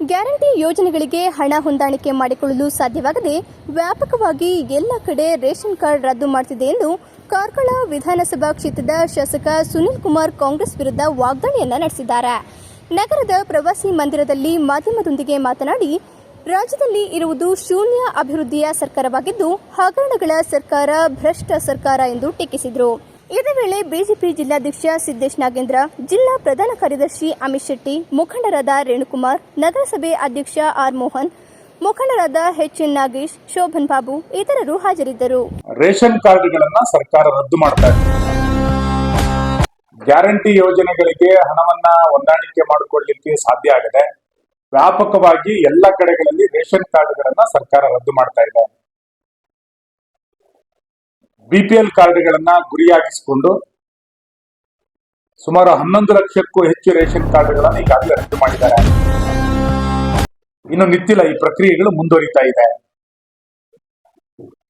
Guarantee ಯೋಜನೆಗಳಿಗೆ ಹಣ ಹೊಂದಾಣಿಕೆ ಮಾಡಿಕೊಳ್ಳಲು ಸಾಧ್ಯವಾಗದೆ ವ್ಯಾಪಕವಾಗಿ ಎಲ್ಲ ಕಡೆ ರೇಷನ್ ಕಾರ್ಡ್ ರದ್ದು ಮಾಡುತ್ತಿದೆ ಎಂದು ಕಾರ್ಕಳ ವಿಧಾನಸಭಾ ಕ್ಷೇತ್ರದ ಶಾಸಕ ಸುನಿಲ್ ಕುಮಾರ್ ಕಾಂಗ್ರೆಸ್ ವಿರುದ್ಧ ವಾಗ್ದಾಳಿಯನ್ನ ನಡೆಸಿದ್ದಾರೆ. ನಗರದ ಪ್ರವಾಸಿ ಮಂದಿರದಲ್ಲಿ ಮಾಧ್ಯಮದೊಂದಿಗೆ ಮಾತನಾಡಿ, ರಾಜ್ಯದಲ್ಲಿ ಇರುವುದು ಶೂನ್ಯ ಅಭಿವೃದ್ಧಿಯ ಸರ್ಕಾರವಾಗಿದ್ದು, ಹಗರಣಗಳ ಸರ್ಕಾರ ಭ್ರಷ್ಟ ಸರ್ಕಾರ ಎಂದು ಟೀಕಿಸಿದರು. ಇದೇ ವೇಳೆ ಬಿಜೆಪಿ ಜಿಲ್ಲಾಧ್ಯಕ್ಷ ಸಿದ್ದೇಶ್ ನಾಗೇಂದ್ರ, ಜಿಲ್ಲಾ ಪ್ರಧಾನ ಕಾರ್ಯದರ್ಶಿ ಅಮಿತ್ ಶೆಟ್ಟಿ, ಮುಖಂಡರಾದ ರೇಣುಕುಮಾರ್, ನಗರಸಭೆ ಅಧ್ಯಕ್ಷ ಆರ್ ಮೋಹನ್, ಮುಖಂಡರಾದ ಎಚ್ ಎನ್ ನಾಗೇಶ್, ಶೋಭನ್ ಬಾಬು ಇತರರು ಹಾಜರಿದ್ದರು. ರೇಷನ್ ಕಾರ್ಡ್ಗಳನ್ನ ಸರ್ಕಾರ ರದ್ದು ಮಾಡ್ತಾ ಇದೆ. ಗ್ಯಾರಂಟಿ ಯೋಜನೆಗಳಿಗೆ ಹಣವನ್ನ ಹೊಂದಾಣಿಕೆ ಮಾಡಿಕೊಳ್ಳಲಿಕ್ಕೆ ಸಾಧ್ಯ ಆಗದೆ. ವ್ಯಾಪಕವಾಗಿ ಎಲ್ಲ ಕಡೆಗಳಲ್ಲಿ ರೇಷನ್ ಕಾರ್ಡ್ಗಳನ್ನ ಸರ್ಕಾರ ರದ್ದು ಮಾಡ್ತಾ ಇದೆ. ಬಿಪಿಎಲ್ ಕಾರ್ಡ್ಗಳನ್ನ ಗುರಿಯಾಗಿಸಿಕೊಂಡು ಸುಮಾರು ಹನ್ನೊಂದು ಲಕ್ಷಕ್ಕೂ ಹೆಚ್ಚು ರೇಷನ್ ಕಾರ್ಡ್ಗಳನ್ನು ಈಗಾಗಲೇ ರದ್ದು ಮಾಡಿದ್ದಾರೆ. ಇನ್ನು ನಿತ್ತಿಲ್ಲ ಈ ಪ್ರಕ್ರಿಯೆಗಳು ಮುಂದುವರಿತಾ ಇದೆ.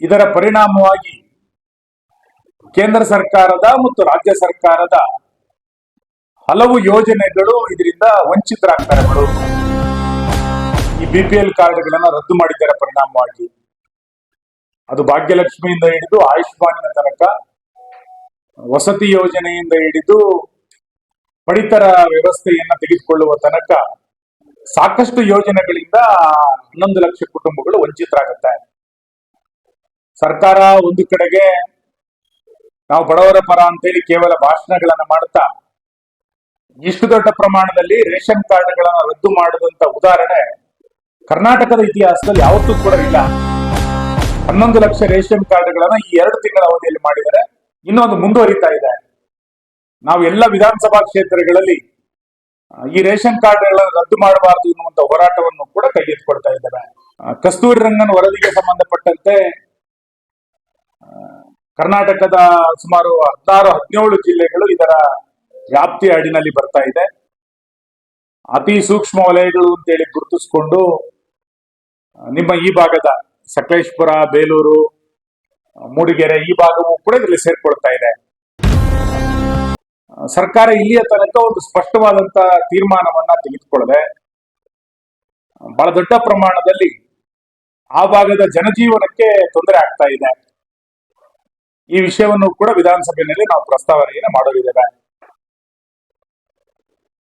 ಇದರ ಪರಿಣಾಮವಾಗಿ ಕೇಂದ್ರ ಸರ್ಕಾರದ ಮತ್ತು ರಾಜ್ಯ ಸರ್ಕಾರದ ಹಲವು ಯೋಜನೆಗಳು ಇದರಿಂದ ವಂಚಿತರಾಗ್ತಾರೆ ಈ ಬಿ ಪಿ ಎಲ್ ಕಾರ್ಡ್ಗಳನ್ನ ರದ್ದು ಮಾಡಿದ್ದಾರೆ ಪರಿಣಾಮವಾಗಿ. ಅದು ಭಾಗ್ಯಲಕ್ಷ್ಮಿಯಿಂದ ಹಿಡಿದು ಆಯುಷ್ಮಾನಿನ ತನಕ ವಸತಿ ಯೋಜನೆಯಿಂದ ಹಿಡಿದು ಪಡಿತರ ವ್ಯವಸ್ಥೆಯನ್ನ ತೆಗೆದುಕೊಳ್ಳುವ ತನಕ ಸಾಕಷ್ಟು ಯೋಜನೆಗಳಿಂದ ಹನ್ನೊಂದು ಲಕ್ಷ ಕುಟುಂಬಗಳು ವಂಚಿತರಾಗುತ್ತೆ ಸರ್ಕಾರ ಒಂದು ಕಡೆಗೆ ನಾವು ಬಡವರ ಪರ ಅಂತೇಳಿ ಕೇವಲ ಭಾಷಣಗಳನ್ನ ಮಾಡ್ತಾ ಇಷ್ಟು ದೊಡ್ಡ ಪ್ರಮಾಣದಲ್ಲಿ ರೇಷನ್ ಕಾರ್ಡ್ಗಳನ್ನ ರದ್ದು ಮಾಡಿದಂತ ಉದಾಹರಣೆ ಕರ್ನಾಟಕದ ಇತಿಹಾಸದಲ್ಲಿ ಯಾವತ್ತೂ ಕೂಡ ಇಲ್ಲ. ಹನ್ನೊಂದು ಲಕ್ಷ ರೇಷನ್ ಕಾರ್ಡ್ಗಳನ್ನ ಈ ಎರಡು ತಿಂಗಳ ಅವಧಿಯಲ್ಲಿ ಮಾಡಿದರೆ ಇನ್ನೊಂದು ಮುಂದುವರಿತಾ ಇದೆ. ನಾವು ಎಲ್ಲ ವಿಧಾನಸಭಾ ಕ್ಷೇತ್ರಗಳಲ್ಲಿ ಈ ರೇಷನ್ ಕಾರ್ಡ್ಗಳನ್ನು ರದ್ದು ಮಾಡಬಾರದು ಎನ್ನುವಂತ ಹೋರಾಟವನ್ನು ಕೂಡ ಕೈಗೆತ್ತಿಕೊಳ್ತಾ ಇದ್ದೇವೆ. ಕಸ್ತೂರಿ ರಂಗನ್ ವರದಿಗೆ ಸಂಬಂಧಪಟ್ಟಂತೆ ಕರ್ನಾಟಕದ ಸುಮಾರು ಹದಿನಾರು ಹದಿನೇಳು ಜಿಲ್ಲೆಗಳು ಇದರ ವ್ಯಾಪ್ತಿಯ ಅಡಿನಲ್ಲಿ ಬರ್ತಾ ಇದೆ. ಅತಿ ಸೂಕ್ಷ್ಮ ವಲಯಗಳು ಅಂತೇಳಿ ಗುರುತಿಸಿಕೊಂಡು ಆ, ನಿಮ್ಮ ಈ ಭಾಗದ ಸಕಲೇಶ್ಪುರ, ಬೇಲೂರು ಮೂಡಿಗೆರೆ ಈ ಭಾಗವೂ ಕೂಡ ಇದರಲ್ಲಿ ಸೇರ್ಕೊಳ್ತಾ ಇದೆ. ಸರ್ಕಾರ ಇಲ್ಲಿಯ ತನಕ ಒಂದು ಸ್ಪಷ್ಟವಾದಂತ ತೀರ್ಮಾನವನ್ನ ತೆಗೆದುಕೊಳ್ಳದೆ ಬಹಳ ದೊಡ್ಡ ಪ್ರಮಾಣದಲ್ಲಿ ಆ ಭಾಗದ ಜನಜೀವನಕ್ಕೆ ತೊಂದರೆ ಆಗ್ತಾ ಇದೆ. ಈ ವಿಷಯವನ್ನು ಕೂಡ ವಿಧಾನಸಭೆಯಲ್ಲಿ ನಾವು ಪ್ರಸ್ತಾವನೆಯನ್ನು ಮಾಡಲಿದ್ದೇವೆ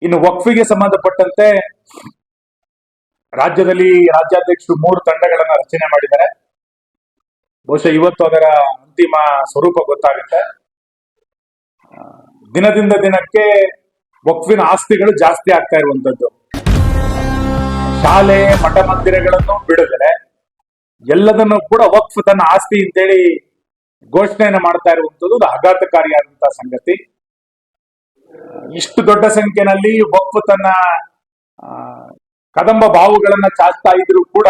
ಇನ್ನು ವಕ್ಫಿಗೆ ಸಂಬಂಧಪಟ್ಟಂತೆ ರಾಜ್ಯದಲ್ಲಿ ರಾಜ್ಯಾಧ್ಯಕ್ಷರು ಮೂರು ತಂಡಗಳನ್ನ ರಚನೆ ಮಾಡಿದ್ದಾರೆ. ಬಹುಶಃ ಇವತ್ತು ಅದರ ಅಂತಿಮ ಸ್ವರೂಪ ಗೊತ್ತಾಗುತ್ತೆ. ದಿನದಿಂದ ದಿನಕ್ಕೆ ವಕ್ಫಿನ ಆಸ್ತಿಗಳು ಜಾಸ್ತಿ ಆಗ್ತಾ ಇರುವಂತದ್ದು. ಶಾಲೆ, ಮಠ ಮಂದಿರಗಳನ್ನು ಬಿಡುಗಡೆ, ಎಲ್ಲದನ್ನು ಕೂಡ ವಕ್ಫ್ ತನ್ನ ಆಸ್ತಿ ಅಂತೇಳಿ ಘೋಷಣೆಯನ್ನು ಮಾಡ್ತಾ ಇರುವಂತದ್ದು ಒಂದು ಆಘಾತಕಾರಿಯಾದಂತಹ ಸಂಗತಿ. ಇಷ್ಟು ದೊಡ್ಡ ಸಂಖ್ಯೆನಲ್ಲಿ ವಕ್ಫ್ ತನ್ನ ಕದಂಬ ಬಾವುಗಳನ್ನ ಚಾಚ್ತಾ ಇದ್ರು ಕೂಡ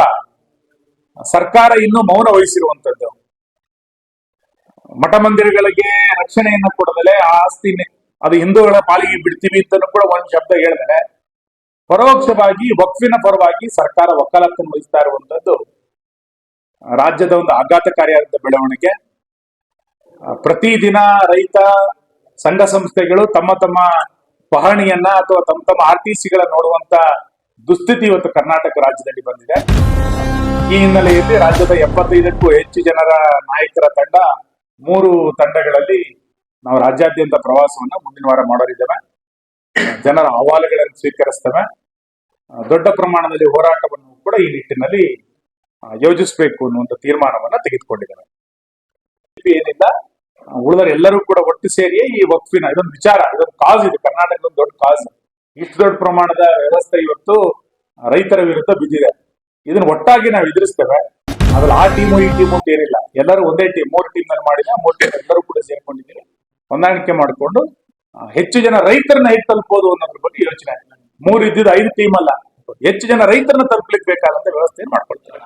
ಸರ್ಕಾರ ಇನ್ನೂ ಮೌನ ವಹಿಸಿರುವಂತದ್ದು. ಮಠ ಮಂದಿರಗಳಿಗೆ ರಕ್ಷಣೆಯನ್ನು ಕೊಡದಲೆ ಆ ಆಸ್ತಿ ಅದು ಹಿಂದೂಗಳ ಪಾಲಿಗೆ ಬಿಡ್ತೀವಿ ಅಂತಲೂ ಕೂಡ ಒಂದು ಶಬ್ದ ಹೇಳಿದರೆ ಪರೋಕ್ಷವಾಗಿ, ವಕ್ಫಿನ ಪರವಾಗಿ ಸರ್ಕಾರ ವಕಾಲತ್ತನ್ನು ವಹಿಸ್ತಾ ಇರುವಂತದ್ದು, ರಾಜ್ಯದ ಒಂದು ಆಘಾತಕಾರಿಯಾದ ಬೆಳವಣಿಗೆ. ಪ್ರತಿದಿನ ರೈತ, ಸಂಘ ಸಂಸ್ಥೆಗಳು ತಮ್ಮ ತಮ್ಮ ಪಹಣಿಯನ್ನ ಅಥವಾ ತಮ್ಮ ತಮ್ಮ ಆರ್ ಟಿ ಸಿಗಳ ನೋಡುವಂತ ದುಸ್ಥಿತಿ ಇವತ್ತು ಕರ್ನಾಟಕ ರಾಜ್ಯದಲ್ಲಿ ಬಂದಿದೆ. ಈ ಹಿನ್ನೆಲೆಯಲ್ಲಿ ರಾಜ್ಯದ ಎಪ್ಪತ್ತೈದಕ್ಕೂ ಹೆಚ್ಚು ಜನರ ನಾಯಕರ ತಂಡ ಮೂರು ತಂಡಗಳಲ್ಲಿ ನಾವು ರಾಜ್ಯಾದ್ಯಂತ ಪ್ರವಾಸವನ್ನು ಮುಂದಿನ ವಾರ ಮಾಡೋರಿದ್ದೇವೆ. ಜನರ ಅಹವಾಲುಗಳನ್ನು ಸ್ವೀಕರಿಸ್ತೇವೆ. ದೊಡ್ಡ ಪ್ರಮಾಣದಲ್ಲಿ ಹೋರಾಟವನ್ನು ಕೂಡ ಈ ನಿಟ್ಟಿನಲ್ಲಿ ಯೋಜಿಸಬೇಕು ಅನ್ನುವಂತ ತೀರ್ಮಾನವನ್ನ ತೆಗೆದುಕೊಂಡಿದ್ದೇವೆ. ಏನಿಲ್ಲ ಉಳಿದರೆಲ್ಲರೂ ಕೂಡ ಒಟ್ಟು ಸೇರಿ ಈ ವಕ್ಫಿನ, ಇದೊಂದು ವಿಚಾರ, ಇದೊಂದು ಕಾಸ್ ಇದೆ. ಕರ್ನಾಟಕದ ಒಂದು ದೊಡ್ಡ ಕಾಸ್. ಇಷ್ಟು ದೊಡ್ಡ ಪ್ರಮಾಣದ ವ್ಯವಸ್ಥೆ ಇವತ್ತು ರೈತರ ವಿರುದ್ಧ ಬಿದ್ದಿದೆ. ಇದನ್ನ ಒಟ್ಟಾಗಿ ನಾವು ಎದುರಿಸ್ತೇವೆ. ಅದ್ರಲ್ಲಿ ಆ ಟೀಮು ಈ ಟೀಮು ಅಂತ ಏನಿಲ್ಲ. ಎಲ್ಲರೂ ಒಂದೇ ಟೀಮ್, ಮೂರು ಟೀಮ್ನಲ್ಲಿ ಮಾಡಿಲ್ಲ, ಮೂರು ಟೀಮ್ ಎಲ್ಲರೂ ಕೂಡ ಸೇರ್ಕೊಂಡಿದ್ದೀವಿ. ಹೊಂದಾಣಿಕೆ ಮಾಡಿಕೊಂಡು ಹೆಚ್ಚು ಜನ ರೈತರನ್ನ ಹೇಗೆ ತಲುಪೋದು ಅನ್ನೋದ್ರ ಬಗ್ಗೆ ಯೋಚನೆ. ಮೂರು ಇದ್ದಿದ್ದು ಐದು ಟೀಮ್ ಅಲ್ಲ. ಹೆಚ್ಚು ಜನ ರೈತರನ್ನ ತಲುಪಲಿಕ್ಕೆ ಬೇಕಾದಂತ ವ್ಯವಸ್ಥೆ ಮಾಡ್ಕೊಳ್ತಾರೆ